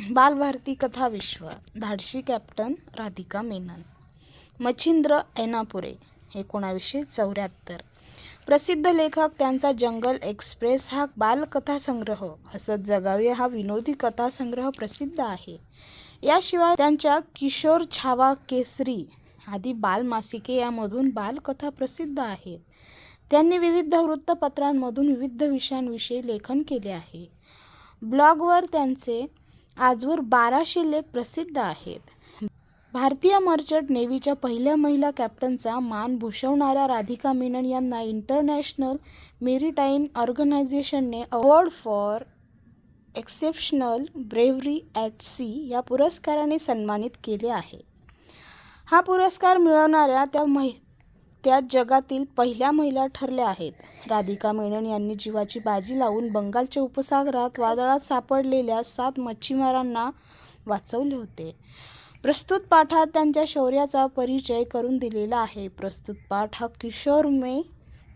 बालभारती कथा विश्व. धाडशी कॅप्टन राधिका मेनन. मच्छिंद्र ऐनापुरे एकोणावीसशे चौऱ्याहत्तर. प्रसिद्ध लेखक त्यांचा जंगल एक्सप्रेस हा बालकथासंग्रह हसत जगावे हा विनोदी कथासंग्रह प्रसिद्ध आहे. याशिवाय त्यांच्या किशोर छावा केसरी आदी बालमासिके यामधून बालकथा प्रसिद्ध आहेत. त्यांनी विविध वृत्तपत्रांमधून विविध विषयांविषयी लेखन केले आहे. ब्लॉगवर त्यांचे आजवर बाराशे लेख प्रसिद्ध आहेत. भारतीय मर्चंट नेव्हीच्या पहिल्या महिला कॅप्टनचा मान भूषवणाऱ्या राधिका मेनन यांना international maritime ऑर्गनायझेशनने award for exceptional bravery at sea या पुरस्काराने सन्मानित केले आहे. हा पुरस्कार मिळवणाऱ्या त्या महि त्या जगातील पहिल्या महिला ठरल्या आहेत. राधिका मेनन यांनी जीवाची बाजी लावून बंगालच्या उपसागरात वादळात सापडलेल्या सात मच्छीमारांना वाचवले होते. प्रस्तुत पाठात त्यांच्या शौर्याचा परिचय करून दिलेला आहे. प्रस्तुत पाठ हा किशोर मे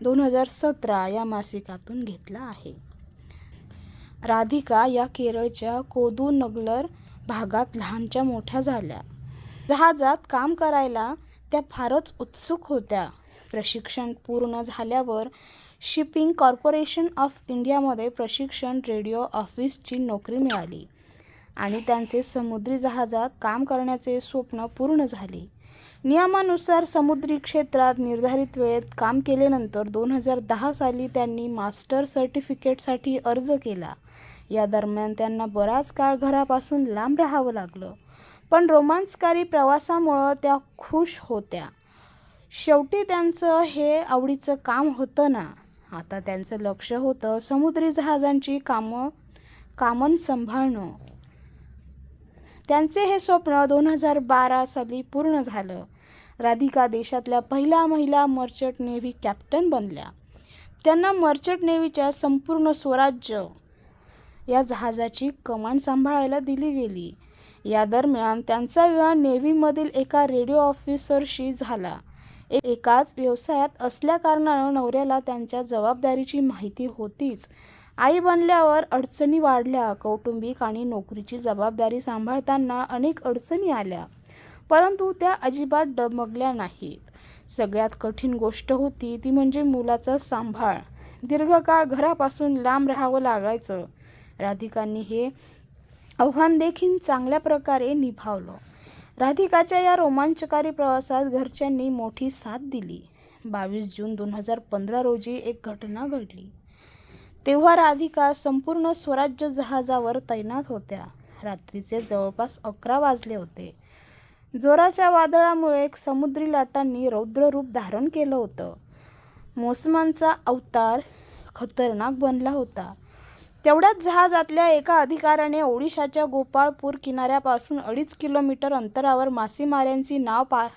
दोन हजार सतरा या मासिकातून घेतला आहे. राधिका या केरळच्या कोदूनगलर भागात लहानच्या मोठ्या झाल्या. जहाजात काम करायला त्या फारच उत्सुक होत्या. प्रशिक्षण पूर्ण झाल्यावर शिपिंग कॉर्पोरेशन ऑफ इंडियामध्ये प्रशिक्षण रेडिओ ऑफिसची नोकरी मिळाली. आणि त्यांचे समुद्री जहाजात काम करण्याचे स्वप्न पूर्ण झाले. नियमानुसार समुद्री क्षेत्रात निर्धारित वेळेत काम केल्यानंतर दोन हजार दहा साली त्यांनी मास्टर सर्टिफिकेटसाठी अर्ज केला. या दरम्यान त्यांना बराच काळ घरापासून लांब राहावं लागलं. पण रोमांचकारी प्रवासामुळं त्या खुश होत्या. शेवटी त्यांचं हे आवडीचं काम होतं ना. आता त्यांचं लक्ष होतं समुद्री जहाजांची कामं कामन सांभाळणं. त्यांचे हे स्वप्न दोन हजार बारा साली पूर्ण झालं. राधिका देशातल्या पहिल्या महिला मर्चंट नेव्ही कॅप्टन बनल्या. त्यांना मर्चंट नेव्हीच्या संपूर्ण स्वराज्य या जहाजाची कमान सांभाळायला दिली गेली. या दरम्यान त्यांचा विवाह नेव्हीमधील एका रेडिओ ऑफिसरशी झाला. एकाच व्यवसायात असल्याकारणानं नवऱ्याला त्यांच्या जबाबदारीची माहिती होतीच. आई बनल्यावर अडचणी वाढल्या कौटुंबिक आणि नोकरीची जबाबदारी सांभाळताना अनेक अडचणी आल्या. परंतु त्या अजिबात डगमगल्या नाहीत. सगळ्यात कठीण गोष्ट होती ती म्हणजे मुलाचा सांभाळ. दीर्घकाळ घरापासून लांब राहावं लागायचं. राधिकांनी हे आव्हान देखील चांगल्या प्रकारे निभावलं. राधिकाच्या या रोमांचकारी प्रवासात घरच्यांनी मोठी साथ दिली. बावीस जून दोन हजार पंधरा रोजी एक घटना घडली. तेव्हा राधिका संपूर्ण स्वराज्य जहाजावर तैनात होत्या. रात्रीचे जवळपास अकरा वाजले होते. जोराच्या वादळामुळे एक समुद्री लाटांनी रौद्र रूप धारण केलं होतं. मोसमांचा अवतार खतरनाक बनला होता. तेवढ्याच जहाजातल्या एका अधिकाऱ्याने ओडिशाच्या गोपाळपूर किनाऱ्यापासून अडीच किलोमीटर अंतरावर मासेमाऱ्यांची नाव पा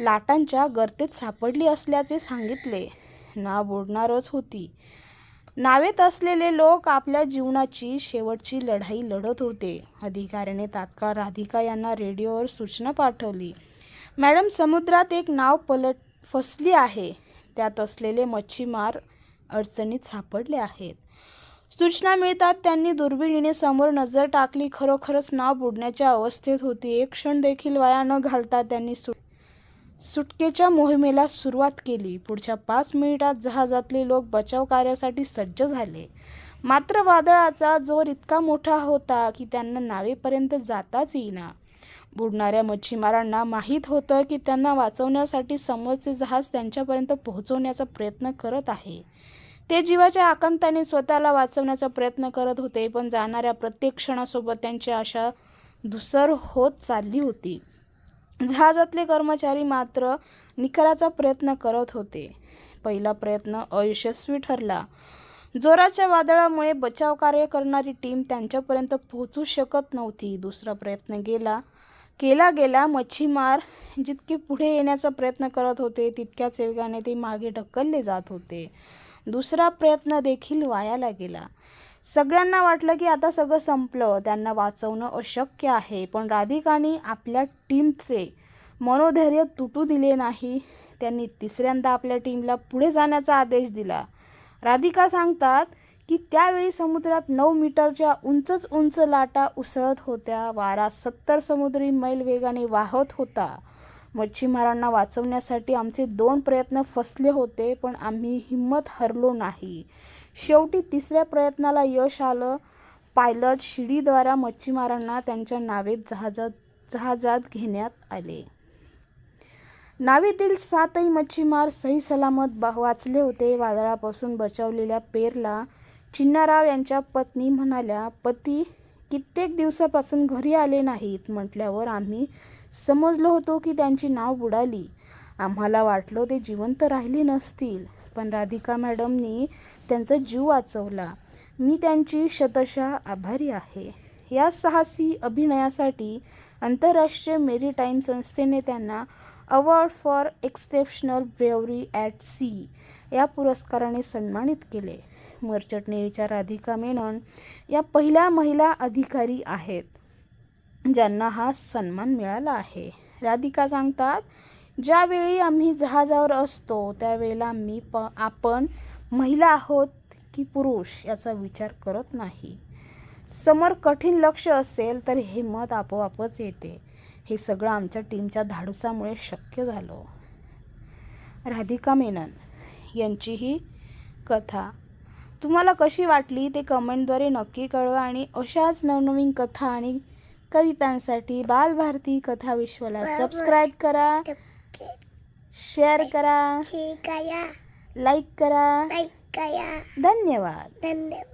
लाटांच्या गर्तेत सापडली असल्याचे सांगितले. नाव बुडणारच होती. नावेत असलेले लोक आपल्या जीवनाची शेवटची लढाई लढत होते. अधिकाऱ्याने तात्काळ राधिका यांना रेडिओवर सूचना पाठवली. मॅडम समुद्रात एक नाव पलट फसली आहे. त्यात असलेले मच्छीमार अडचणीत सापडले आहेत. सूचना मिळतात त्यांनी दुर्बिणीने समोर नजर टाकली. खरोखरच नाव बुडण्याच्या अवस्थेत होती. एक क्षण देखील वाया न घालता त्यांनी सुट सुटकेच्या मोहिमेला सुरुवात केली. पुढच्या पाच मिनिटात जहाजातले लोक बचाव कार्यासाठी सज्ज झाले. मात्र वादळाचा जोर इतका मोठा होता की त्यांना नावेपर्यंत जाताच येईना. बुडणाऱ्या मच्छीमारांना माहीत होतं की त्यांना वाचवण्यासाठी समोरचे जहाज त्यांच्यापर्यंत पोहोचवण्याचा प्रयत्न करत आहे. ते जीवाच्या आकांताने स्वतःला वाचवण्याचा प्रयत्न करत होते पण जाणाऱ्या प्रत्येक क्षणासोबत त्यांची आशा धुसर होत चालली होती. जहाजातले कर्मचारी मात्र निकराचा प्रयत्न करत होते. पहिला प्रयत्न अयशस्वी ठरला. जोराच्या वादळामुळे बचाव कार्य करणारी टीम त्यांच्यापर्यंत पोहोचू शकत नव्हती. दुसरा प्रयत्न गेला केला गेला मच्छीमार जितके पुढे येण्याचा प्रयत्न करत होते तितक्याच वेगाने ते मागे ढकलले जात होते. दुसरा प्रयत्न देखील वायाला गेला. सगळ्यांना वाटलं की आता सगळं संपलं. त्यांना वाचवणं अशक्य आहे. पण राधिकाने आपल्या टीमचे मनोधैर्य तुटू दिले नाही. त्यांनी तिसऱ्यांदा आपल्या टीमला पुढे जाण्याचा आदेश दिला. राधिका सांगतात की त्यावेळी समुद्रात नऊ मीटरच्या उंचच उंच लाटा उसळत होत्या. वारा सत्तर समुद्री मैल वेगाने वाहत होता. मच्छीमारांना वाचवण्यासाठी आमचे दोन प्रयत्न फसले होते पण आम्ही हिंमत हरलो नाही. शेवटी तिसऱ्या प्रयत्नाला यश आलं. पायलट शिडीद्वारा मच्छीमारांना त्यांच्या नावेत जहाजात जहाजात घेण्यात आले. नावेतील सातही मच्छीमार सही सलामत वाचले होते. वादळापासून बचावलेल्या पेरला चिन्नाराव यांच्या पत्नी म्हणाल्या पती कित्येक दिवसापासून घरी आले नाहीत म्हटल्यावर आम्ही समजलो होतो की त्यांची नाव बुडाली. आम्हाला वाटलं ते जिवंत राहिले नसतील पण राधिका मॅडमनी त्यांचा जीव वाचवला. मी त्यांची शतशः आभारी आहे. या साहसी अभिनयासाठी आंतरराष्ट्रीय मेरीटाईम संस्थेने त्यांना award for exceptional bravery at sea या पुरस्काराने सन्मानित केले. मरचटणीच्या राधिका मेनन या पहिल्या महिला अधिकारी आहेत ज्यांना हा सन्मान मिळाला आहे. राधिका सांगतात ज्यावेळी आम्ही जहाजावर असतो त्यावेळेला मी प आपण महिला आहोत की पुरुष याचा विचार करत नाही. समोर कठीण लक्ष असेल तर हिंमत आपोआपच येते. हे सगळं आमच्या टीमच्या धाडसामुळे शक्य झालं. राधिका मेनन यांची ही कथा तुम्हाला कशी वाटली ते कमेंटद्वारे नक्की कळवा आणि अशाच नवनवीन कथा आणि कवितांसाठी बालभारती कथा विश्वला सबस्क्राईब करा शेअर करा शिकाया लाईक करा. लाईक करा. धन्यवाद. धन्यवाद.